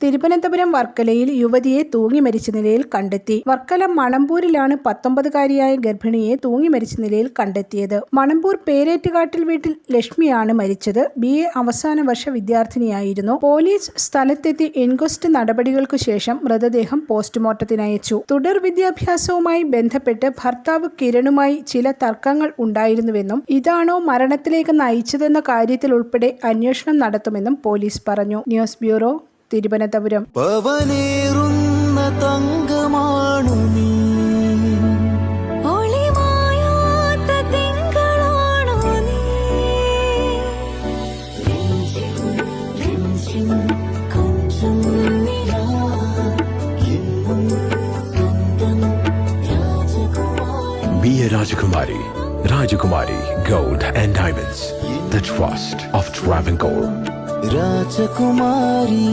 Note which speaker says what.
Speaker 1: തിരുവനന്തപുരം വർക്കലയിൽ യുവതിയെ തൂങ്ങി മരിച്ച നിലയിൽ കണ്ടെത്തി. വർക്കല മണമ്പൂരിലാണ് പത്തൊമ്പതുകാരിയായ ഗർഭിണിയെ തൂങ്ങി മരിച്ച നിലയിൽ കണ്ടെത്തിയത്. മണമ്പൂർ പേരേറ്റുകാട്ടിൽ വീട്ടിൽ ലക്ഷ്മിയാണ് മരിച്ചത്. ബി. എ അവസാന വർഷ വിദ്യാർത്ഥിനിയായിരുന്നു. പോലീസ് സ്ഥലത്തെത്തി ഇൻക്വസ്റ്റ് നടപടികൾക്കു ശേഷം മൃതദേഹം പോസ്റ്റ്മോർട്ടത്തിനയച്ചു തുടർ വിദ്യാഭ്യാസവുമായി ബന്ധപ്പെട്ട് ഭർത്താവ് കിരണുമായി ചില തർക്കങ്ങൾ ഉണ്ടായിരുന്നുവെന്നും ഇതാണോ മരണത്തിലേക്ക് നയിച്ചതെന്ന കാര്യത്തിൽ ഉൾപ്പെടെ അന്വേഷണം നടത്തുമെന്നും പോലീസ് പറഞ്ഞു. ന്യൂസ് ബ്യൂറോ തിരുവനന്തപുരം
Speaker 2: തങ്കമാണു നീ
Speaker 3: Be a Rajakumari. Rajakumari Gold and Diamonds. The trust of Travancore.
Speaker 2: Rajakumari.